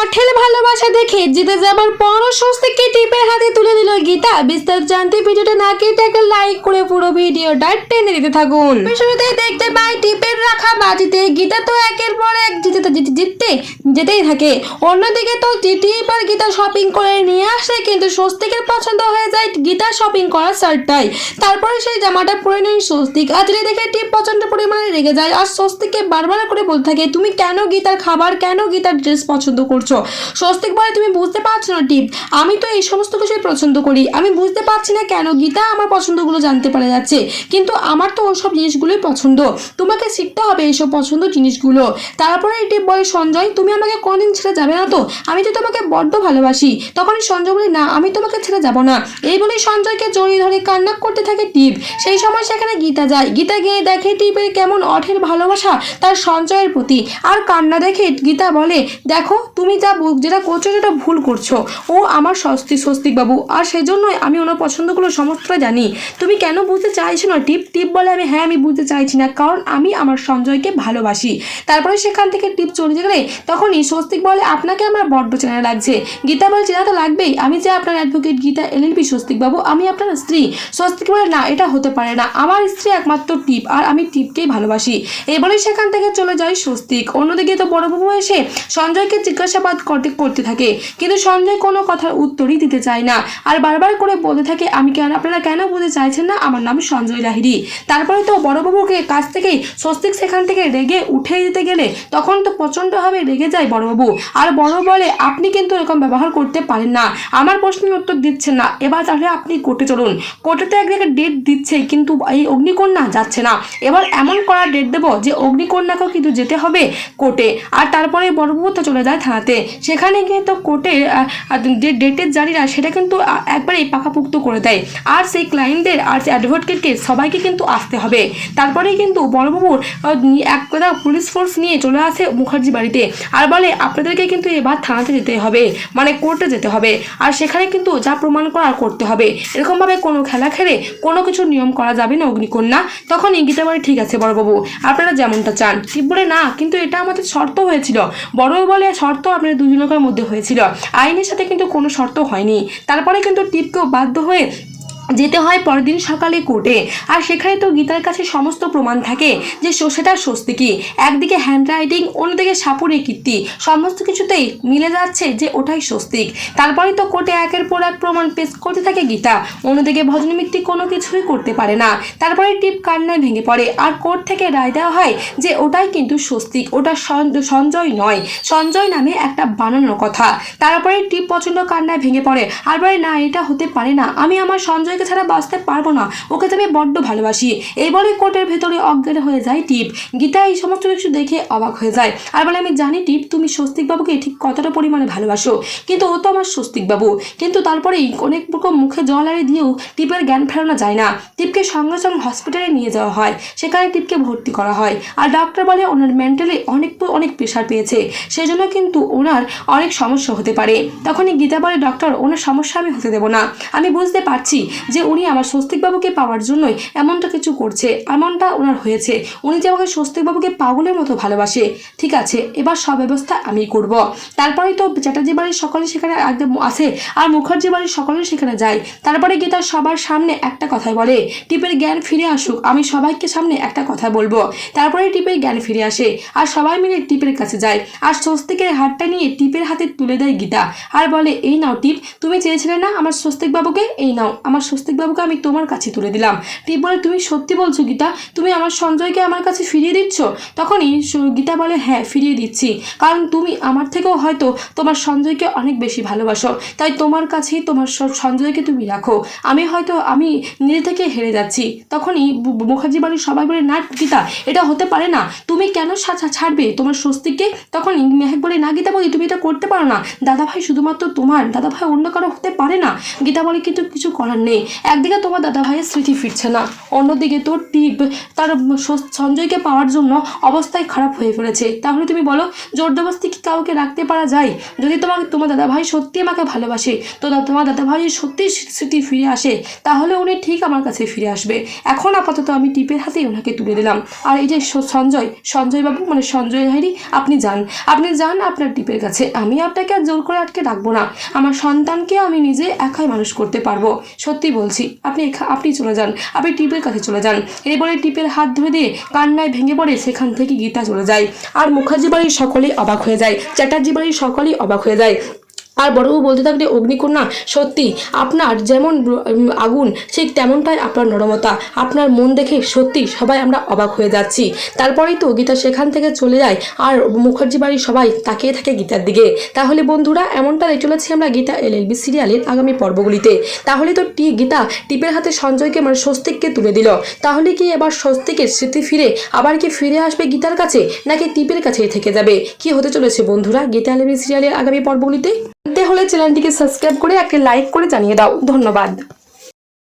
অঠেল ভালোবাসা দেখে জিতে যাবার পরও স্বস্তিককে টিপের হাতে তুলে দিল গীতা। বিস্তার জানতে ভিডিওটা না কেটে একটা লাইক করে পুরো ভিডিওটা টেনে দিতে থাকুন। শুরুতেই দেখতে পাই টিপের রাখা বাজিতে গীতা তো একের পর এক জিতে জিতে জিততে যেতেই থাকে। অন্যদিকে তো দ্বিতীয় বার গীতা শপিং করে নিয়ে আসে, কিন্তু স্বস্তিকের পছন্দ হয়ে যায় গীতা শপিং করার শার্টটাই। তারপরে সেই জামাটা পরে নেই স্বস্তিক। আজকে দেখে টিপ প্রচণ্ড পরিমাণে রেগে যায়, আর স্বস্তিককে বারবার করে বলতে থাকে, তুমি কেন গীতার খাবার, কেন গীতার ড্রেস পছন্দ করছ? স্বস্তিক বলে তুমি বুঝতে পারছ না, টিপ। আমি তো এই সমস্ত কিছুই পছন্দ করি। আমি বুঝতে পারছি না কেন গীতা আমার পছন্দগুলো জানতে পারা যাচ্ছে। কিন্তু আমার তো ওসব জিনিসগুলোই পছন্দ। তোমাকে শিখতে হবে এইসব পছন্দ জিনিসগুলো। তারপরে এই টিপ বলে সঞ্জয়, তুমি আমাকে কোনদিন ছেড়ে যাবে না তো? আমি তো তোমাকে বড্ড ভালোবাসি। তখনই সঞ্জয় বলে, না, আমি তোমাকে ছেড়ে যাব না। এই বলে সঞ্জয়কে জড়িয়ে ধরে কান্না করতে থাকে টিপ। সেই সময় সেখানে গীতা যায়। গীতা গিয়ে দেখে টিপের কেমন অঠের ভালোবাসা তার সঞ্জয়ের প্রতি। আর কান্না দেখে গীতা বলে, দেখো, তুমি যা যেটা করছ সেটা ভুল করছ। ও আমার স্বস্তি স্বস্তিক বাবু আর সেই জন্যই আমি ওনার পছন্দগুলো সমস্তটা জানি। তুমি কেন বুঝতে চাইছো না? টিপ টিপ বলে আমি হ্যাঁ আমি বুঝতে চাইছি না। কারণ আমি আমার সঞ্জয়কে ভালোবাসি। তারপরে সেখান থেকে টিপ চলে গেলে তখনই স্বস্তিক বলে, আপনাকে আমার বড্ড চেনা লাগছে। গীতা বলে, চেনা তো লাগবেই। আমি যে আপনার অ্যাডভোকেট গীতা এলএলপি স্বস্তিক বাবু আমি আপনার স্ত্রী। স্বস্তিক বলে, না, এটা হতে পারে না। আমার স্ত্রী একমাত্র টিপ, আর আমি টিপকেই ভালোবাসি। এবারে সেখান থেকে চলে যায় স্বস্তিক। অন্যদিকে তো বড়বাবু এসে সঞ্জয়কে জিজ্ঞাসাবাদ করতে করতে থাকে। কিন্তু সঞ্জয় কোনো কথার উত্তরই দিতে চায় না। আর বারবার করে বলতে থাকে, আমি কেন, আপনারা কেন বলতে চাইছেন না? আমার নাম সঞ্জয় লাহিড়ি। তারপরে তো বড়বাবুকে কাছ থেকেই স্বস্তিক সেখান থেকে রেগে উঠে দিতে গেলে তখন তো প্রচণ্ডভাবে রেগে যায় বড়বাবু। আর বড় বলে, আপনি কিন্তু এরকম ব্যবহার করতে পারেন না। আমার প্রশ্নের উত্তর দিচ্ছেন না। এবার তাহলে আপনি কোর্টে চলুন। কোর্টে তো এক জায়গায় ডেট দিচ্ছে, কিন্তু এই অগ্নিকন্যা যাচ্ছে না। এবার এমন করা ডেট দেবো যে, অগ্নিকন্যাকেও কিন্তু যেতে হবে কোর্টে। আর তারপরে বড়বাবু তো চলে যায় থানাতে। সেখানে গিয়ে তো কোর্টে যে ডেটের জারিরা সেটা কিন্তু আহ, একবারেই পাকাপুক্ত করে দেয়। আর সেই ক্লায়েন্টদের আর সেই অ্যাডভোকেটকে সবাইকে কিন্তু আসতে হবে। তারপরেই কিন্তু বড়বাবুর এক কথা পুলিশ ফোর্স নিয়ে চলে আসে মুখার্জি বাড়িতে। আর বলে আপনাদেরকে কিন্তু এবার থানাতে যেতে হবে। মানে কোর্টে যেতে হবে। আর সেখানে কিন্তু যা প্রমাণ করার করতে হবে। এরকমভাবে কোনো খেলা খেলে কোনো কিছু নিয়ম করা যাবে না অগ্নিকন্যা। তখন গীতা বলে ঠিক আছে বড়বাবু আপনারা যেমনটা চান। ঠিক বলে না কিন্তু এটা আমাদের শর্ত হয়েছিল। বড়বাবু বলে শর্ত আপনাদের দুজনকার মধ্যে হয়েছিল। আইনের সাথে কিন্তু কোনো শর্ত হয়নি। তারপরে কিন্তু টিপকেও বাধ্য হয়ে যেতে হয় পরের দিন সকালে কোর্টে। আর সেখানে তো গীতার কাছে সমস্ত প্রমাণ থাকে যে সো- সেটা স্বস্তিকি একদিকে হ্যান্ড রাইটিং অন্যদিকে সাপুরে কীর্তি। সমস্ত কিছুতেই মিলে যাচ্ছে যে ওটাই স্বস্তিক। তারপরে তো কোর্টে একের পর এক প্রমাণ পেশ করতে থাকে গীতা। অন্যদিকে ভজনমিত্তি কোনো কিছুই করতে পারে না। তারপরে টিপ কান্নায় ভেঙে পড়ে। আর কোর্ট থেকে রায় দেওয়া হয় যে ওটাই কিন্তু স্বস্তিক, ওটা সঞ্জয় নয়। সঞ্জয় নামে একটা বানানোর কথা। তারপরে টিপ প্রচণ্ড কান্নায় ভেঙে পড়ে। আর বলে না, এটা হতে পারে না। আমি আমার সঞ্জয়কে ছাড়া বাঁচতে পারব না। ওকে তো আমি বড্ড ভালোবাসি। এই বলে কোর্টের ভেতরে অজ্ঞান হয়ে যায় টিপ। গীতা এই সমস্ত কিছু দেখে অবাক হয়ে যায়। আর বলে, আমি জানি টিপ, তুমি স্বস্তিকবাবুকে ঠিক কতটা পরিমাণে ভালোবাসো। কিন্তু ও তো আমার স্বস্তিকবাবু। কিন্তু তারপরেই অনেক রকম মুখে জল আরে দিয়েও টিপের জ্ঞান ফেরানো যায় না। টিপকে সঙ্গে সঙ্গে হসপিটালে নিয়ে যাওয়া হয়। সেখানে টিপকে ভর্তি করা হয়। আর ডক্টর বলে, ওনার মেন্টালি অনেক অনেক প্রেশার পেয়েছে। সেই জন্য কিন্তু ওনার অনেক সমস্যা হতে পারে। তখনই গীতা বলে ডক্টর ওনার সমস্যা আমি হতে দেবো না। আমি বুঝতে পারছি। যে উনি আমার স্বস্তিকবাবুকে পাওয়ার জন্যই এমনটা কিছু করছে, এমনটা ওনার হয়েছে। উনি যে আমাকে স্বস্তিকবাবুকে পাগলের মতো ভালোবাসে। ঠিক আছে, এবার সব ব্যবস্থা আমি করব। তারপরেই তো চ্যাটার্জি বাড়ির সকলে সেখানে একদম আসে আর মুখার্জি বাড়ির সকলে সেখানে যায়। তারপরে গীতা সবার সামনে একটা কথাই বলে, টিপের জ্ঞান ফিরে আসুক, আমি সবাইকে সামনে একটা কথা বলব। তারপরে টিপের জ্ঞান ফিরে আসে আর সবাই মিলে টিপের কাছে যায় আর স্বস্তিকের হাতটা নিয়ে টিপের হাতে তুলে দেয় গীতা। আর বলে, এই নাও টিপ, তুমি চেয়েছিলে না আমার স্বস্তিক বাবুকে এই নাও, আমার স্বস্তিক বাবুকে আমি তোমার কাছে তুলে দিলাম। টিপ বলে তুমি সত্যি বলছো, গীতা, তুমি আমার সঞ্জয়কে আমার কাছে ফিরিয়ে দিচ্ছ? তখনই গীতা বলে হ্যাঁ ফিরিয়ে দিচ্ছি। কারণ তুমি আমার থেকেও হয়তো তোমার সঞ্জয়কে অনেক বেশি ভালোবাসো। তাই তোমার কাছেই তোমার সঞ্জয়কে তুমি রাখো। আমি হয়তো, আমি নিজে থেকে হেরে যাচ্ছি। তখনই মুখার্জি বাড়ির সবাই বলে, না, গীতা, এটা হতে পারে না। তুমি কেন ছাড়বে তোমার স্বস্তিককে? তখনই মেহেক বলে, না, গীতা বলি, তুমি এটা করতে পারো না। দাদাভাই শুধুমাত্র তোমার, দাদাভাই অন্য কারও হতে পারে না। গীতা বলে, কিন্তু কিছু করার নেই। একদিকে তোমার দাদা ভাইয়ের স্মৃতি ফিরছে না, অন্যদিকে তোর টিপ, তার সঞ্জয়কে পাওয়ার জন্য অবস্থায় খারাপ হয়ে ফেলেছে। তাহলে তুমি বলো জোরদবস্তি কি কাউকে রাখতে পারা যায়? যদি তোমার দাদা ভাই সত্যি আমাকে ভালোবাসে, তো তোমার দাদা ভাই সত্যি স্মৃতি ফিরে আসে, তাহলে উনি ঠিক আমার কাছে ফিরে আসবে। এখন আপাতত আমি টিপের হাতেই ওনাকে তুলে দিলাম। আর এই যে সঞ্জয় সঞ্জয় বাবু মানে সঞ্জয় হাইরি, আপনি যান। আপনি যান আপনার টিপের কাছে। আমি আপনাকে আর জোর করে আটকে রাখব না। আমার সন্তানকে আমি নিজে একাই মানুষ করতে পারব। সত্যি বলছি, আপনি আপনি চলে যান, আপনি টিপের কাছে চলে যান। এরপরে টিপের হাত ধরে দিয়ে কান্নায় ভেঙে পড়ে সেখান থেকে গীতা চলে যায়। আর মুখার্জি বাড়ির সকলেই অবাক হয়ে যায়, চ্যাটার্জি বাড়ির সকলেই অবাক হয়ে যায়। আর বড়বাবু বলতে থাকলে অগ্নিকন্যা, সত্যি আপনার যেমন আগুন, ঠিক তেমনটাই আপনার নরমতা। আপনার মন দেখে সত্যি সবাই আমরা অবাক হয়ে যাচ্ছি। তারপরেই তো গীতা সেখান থেকে চলে যায় আর মুখার্জি বাড়ির সবাই তাকিয়ে থাকে গীতার দিকে। তাহলে বন্ধুরা, এমনটা দেখে চলেছি আমরা গীতা এল এলএলবি সিরিয়ালের আগামী পর্বগুলিতে। তাহলে তো টি, গীতা টিপের হাতে সঞ্জয়কে মানে স্বস্তিককে তুলে দিল। তাহলে কি এবার স্বস্তিকের স্মৃতি ফিরে আবার কি ফিরে আসবে গীতার কাছে, নাকি টিপের কাছেই থেকে যাবে? কি হতে চলেছে বন্ধুরা গীতা এলএলবি সিরিয়ালের আগামী পর্বগুলিতে? হলে চ্যানেলটিকে সাবস্ক্রাইব করে একটা লাইক করে জানিয়ে দাও। ধন্যবাদ।